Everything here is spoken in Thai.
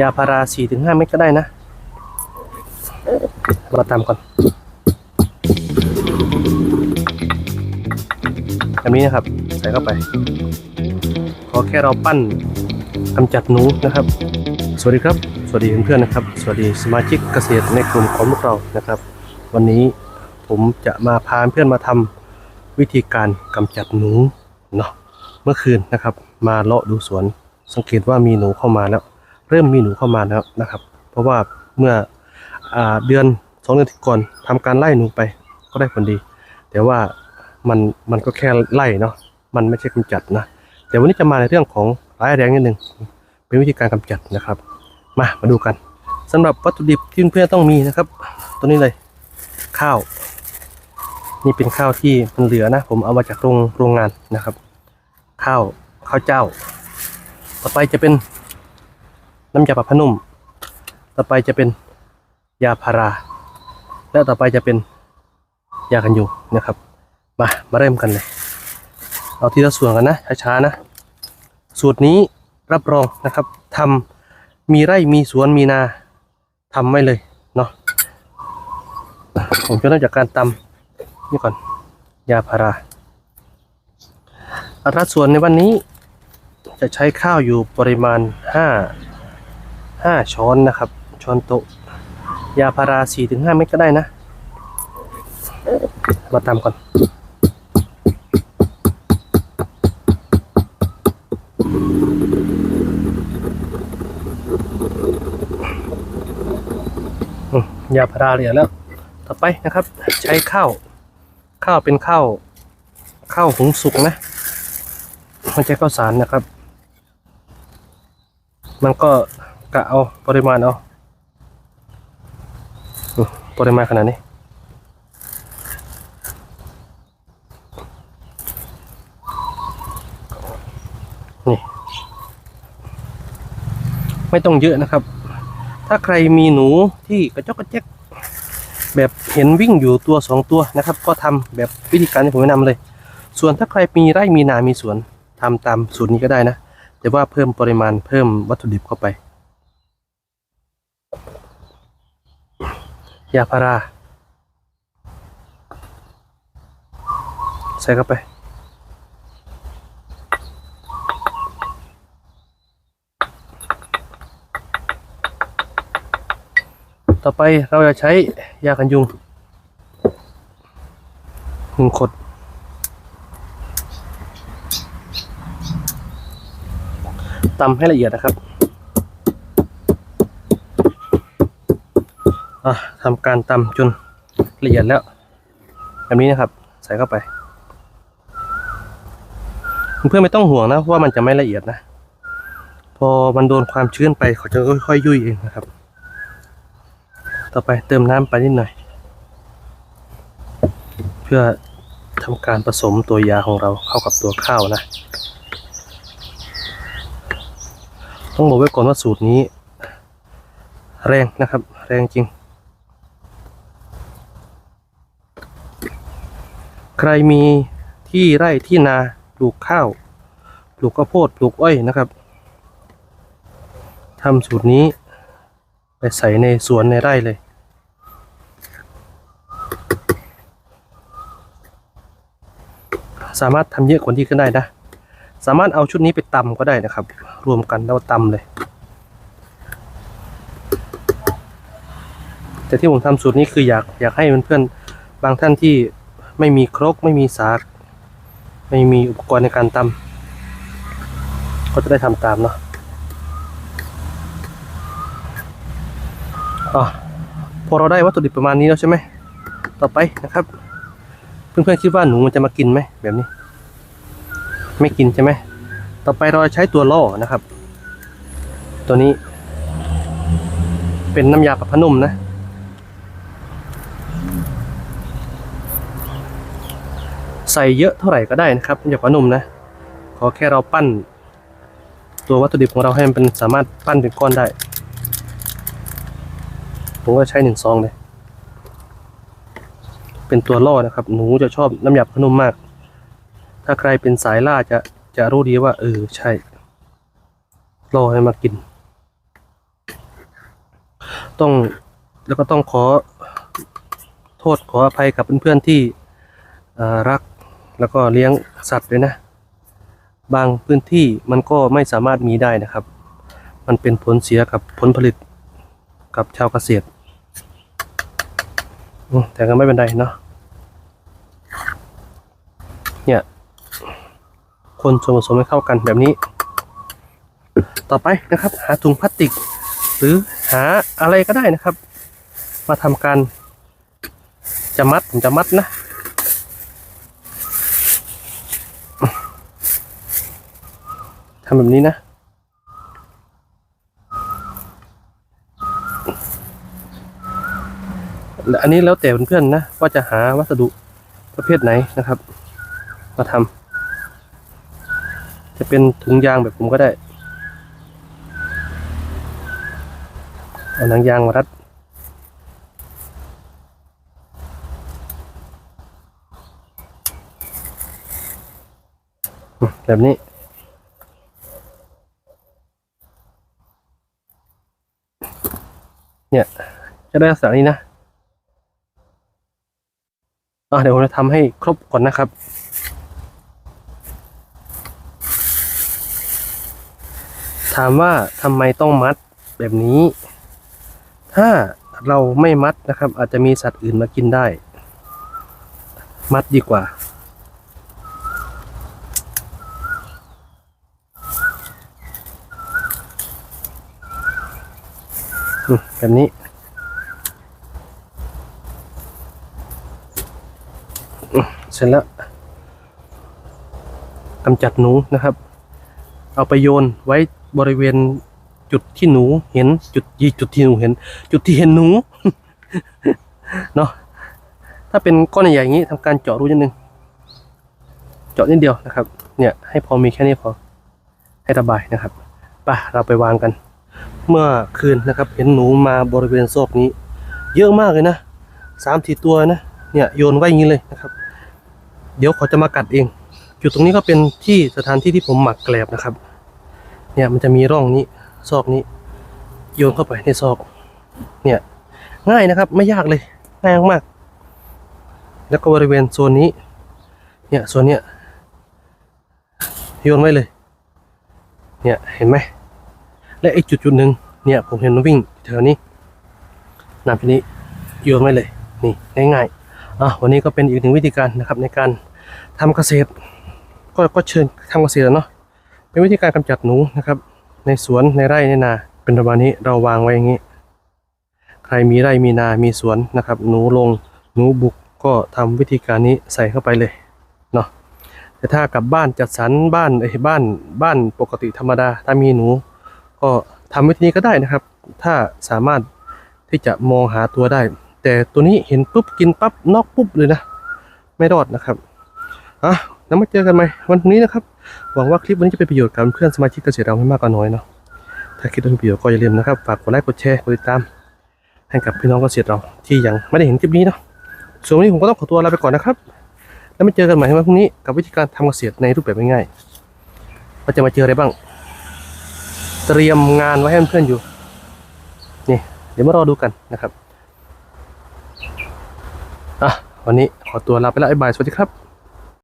ยาพาราสี่ถึงห้าเม็ดก็ได้นะมาตามก่อนแบบนี้นะครับ ใส่เข้าไป ขอแค่เราปั้นกำจัดหนูนะครับ สวัสดีครับ สวัสดีเพื่อนๆนะครับ สวัสดีสมาชิกเกษตรในกลุ่มของพวกเรานะครับ วันนี้ผมจะมาพาเพื่อนมาทำวิธีการกำจัดหนูเนาะเมื่อคืนนะครับ มาเลาะดูสวนสังเกตว่ามีหนูเข้ามาแล้ว เริ่มมีหนูเข้ามาแล้วนะครับ เพราะว่าเมื่ออเดือนสองเดือนก่อนทำการไล่หนูไปก็ได้ผลดี แต่ว่ามันมันก็แค่ไล่เนาะมันไม่ใช่กำจัดนะแต่วันนี้จะมาในเรื่องของร้ายแรงนิดหนึ่งเป็นวิธีการกำจัดนะครับ มามาดูกันสำหรับวัตถุดิบที่เพื่อนต้องมีนะครับ ตัวนี้เลยข้าว นี่เป็นข้าวที่มันเหลือนะ ผมเอามาจากโรงโรงงานนะครับ ข้าวข้าวเจ้า ต่อไปจะเป็น น้ำยาปรับผ้านุ่ม ต่อไปจะเป็นยาพารา และต่อไปจะเป็นยากันยุงนะครับ มามาเริ่มกันเลย เอาทีละส่วนกันนะช้าๆนะ สูตรนี้รับรองนะครับทำมีไร่มีสวนมีนาทำไม่เลยเนาะผมจะเริ่มจากการตำนี่ก่อน ยาพาราอัตราส่วนในวันนี้จะใช้ข้าวอยู่ปริมาณ 5 5 ช้อนนะครับ ช้อนโต๊ะยาพารา 4-5 เม็ดก็ได้นะ มาตามก่อนยาพาราเหลือแล้ว ต่อไปนะครับ ใช้ข้าว ข้าวเป็นข้าว ข้าวหุงสุกนะไม่ใช่ข้าวสารนะครับ มันก็ กะเอาปริมาณเอาปริมาณขนาดนี้นี่ ไม่ต้องเยอะนะครับ ถ้าใครมีหนูที่กระจกกระแจกแบบเห็นวิ่งอยู่ตัวสองตัวนะครับ ก็ทำแบบวิธีการที่ผมแนะนำเลย ส่วนถ้าใครมีไร่มีนา มีสวนทำตามสูตรนี้ก็ได้นะ แต่ว่าเพิ่มปริมาณเพิ่มวัตถุดิบเข้าไป ยาพาราใส่เข้าไป ต่อไปเราจะใช้ยากันยุงหนึ่งขดตำให้ละเอียดนะครับ อะ ทำการตำจนละเอียดแล้วแบบนี้นะครับ ใส่เข้าไป เพื่อนไม่ต้องห่วงนะว่ามันจะไม่ละเอียดนะ พอมันโดนความชื้นไปเขาจะค่อยๆยุ่ยเองนะครับ ต่อไปเติมน้ำไปนิดหน่อย เพื่อทำการผสมตัวยาของเราเข้ากับตัวข้าวนะ ต้องบอกไว้ก่อนว่าสูตรนี้ แรงนะครับ แรงจริง ใครมีที่ไร่ที่นาปลูกข้าวปลูกข้าวโพดปลูกอ้อยนะครับทำสูตรนี้ ไปใส่ในสวนในไร่เลย สามารถทำเยอะกว่านี้ก็ได้นะ สามารถเอาชุดนี้ไปตำก็ได้นะครับ รวมกันแล้วตำเลย แต่ที่ผมทำสูตรนี้คืออยากอยากให้เพื่อนๆบางท่านที่ ไม่มีครกไม่มีสากไม่มีอุปกรณ์ในการตำก็จะได้ทำตามเนาะอ๋อพอเราได้วัตถุดิบประมาณนี้แล้วใช่ไหม ต่อไปนะครับ เพื่อนๆคิดว่าหนูมันจะมากินไหมแบบนี้ ไม่กินใช่ไหม ต่อไปเราใช้ตัวล่อนะครับ ตัวนี้ เป็นน้ำยาปรับผ้านุ่มนะ ส่เยอะเท่าไหร่ก็ได้นะครับน้ำยาก้านุ่มนะ ขอแค่เราปั้น ตัววัตถุดิบของเราให้มันเป็นสามารถปั้นเป็นก้อนได้ ผมก็ใช้หนึ่งซองเลย เป็นตัวล่อนะครับ หนูจะชอบน้ำยาบผ้านุ่มมาก ถ้าใครเป็นสายล่าจะจะรู้ดีว่าเออใช่รอให้มากิน ต้องแล้วก็ต้องขอโทษขออภัยกับเพื่อนๆที่รัก แล้วก็เลี้ยงสัตว์ด้วยนะ บางพื้นที่มันก็ไม่สามารถมีได้นะครับ มันเป็นผลเสียกับผลผลิตกับชาวเกษตร แต่ก็ไม่เป็นไรเนาะเนี่ยคนส่วนผสมให้เข้ากันแบบนี้ ต่อไปนะครับ หาถุงพลาสติก หรือหาอะไรก็ได้นะครับ มาทำการจะมัดผมจะมัดนะ ทำแบบนี้นะและอันนี้แล้วแต่เพื่อนๆนะ ว่าจะหาวัสดุประเภทไหนนะครับ มาทำจะเป็นถุงยางแบบผมก็ได้ เอาหนังยางมารัดแบบนี้ เนี่ย จะได้ลักษณะนี้นะอะเดี๋ยวผมจะทำให้ครบก่อนนะครับถามว่าทำไมต้องมัดแบบนี้ ถ้าเราไม่มัดนะครับ อาจจะมีสัตว์อื่นมากินได้ มัดดีกว่าอืมแบบนี้อืม เสร็จแล้วกำจัดหนูนะครับ เอาไปโยนไว้บริเวณจุดที่หนูเห็นจุดยีจุดที่หนูเห็น จุดที่เห็นหนูเนาะถ้าเป็นก้อนใหญ่ๆอย่างนี้ทำการเจาะรูนิดนึง เจาะนิดเดียวนะครับ เนี่ยให้พอมีแค่นี้พอให้ระบายนะครับไป่ะเราไปวางกัน เมื่อคืนนะครับ เห็นหนูมาบริเวณซอกนี้ เยอะมากเลยนะสามสี่ตัวนะเนี่ยโยนไว้อย่างนี้เลยนะครับ เดี๋ยวเขาจะมากัดเองจุดตรงนี้ก็เป็นที่สถานที่ที่ผมหมักแกลบนะครับ เนี่ยมันจะมีร่องนี้ซอกนี้ โยนเข้าไปในซอก เนี่ยง่ายนะครับไม่ยากเลยง่ายมาก แล้วก็บริเวณโซนนี้ เนี่ยโซนเนี้ยโยนไว้เลย เนี่ยเห็นไหมและอีกจุดจุดหนึ่งเนี่ยผมเห็นมันวิ่งแถวนี้นำทีนี้โยนไว้เลยนี่ง่ายๆอะวันนี้ก็เป็นอีกหนึ่งวิธีการนะครับในการ ทำเกษตร ก็ก็เชิญทำเกษตรเนาะเป็นวิธีการกำจัดหนูนะครับ ในสวนในไร่ในนา เป็นประมาณนี้เราวางไว้อย่างนี้ ใครมีไร่มีนา มีสวนนะครับ หนูลงหนูบุกก็ทำวิธีการนี้ใส่เข้าไปเลยเนาะแต่ถ้ากลับบ้านจัดสรรบ้านไอ้บ้านบ้านปกติธรรมดาถ้ามีหนู ก็ทำวิธีนี้ก็ได้นะครับ ถ้าสามารถที่จะมองหาตัวได้ แต่ตัวนี้เห็นปุ๊บกินปั๊บนอกปุ๊บเลยนะ ไม่รอดนะครับ อะแล้วมาเจอกันใหม่วันพรุ่งนี้นะครับ หวังว่าคลิปวันนี้จะเป็นประโยชน์กับเพื่อนสมาชิกเกษตรเราไม่มากก็น้อยเนาะถ้าคิดว่าเป็นประโยชน์ก็อย่าลืมนะครับฝากกดไลค์กดแชร์กดติดตาม ให้กับพี่น้องเกษตรเราที่ยังไม่ได้เห็นคลิปนี้เนาะส่วนวันนี้ผมก็ต้องขอตัวลาไปก่อนนะครับ แล้วมาเจอกันใหม่ในวันพรุ่งนี้กับวิธีการทำเกษตรในรูปแบบง่ายๆว่าจะมาเจออะไรบ้าง เตรียมงานไว้ให้เพื่อนอยู่นี่เดี๋ยวมารอดูกันนะครับอะวันนี้ขอตัวลาไปแล้วบ๊ายบายสวัสดีครับ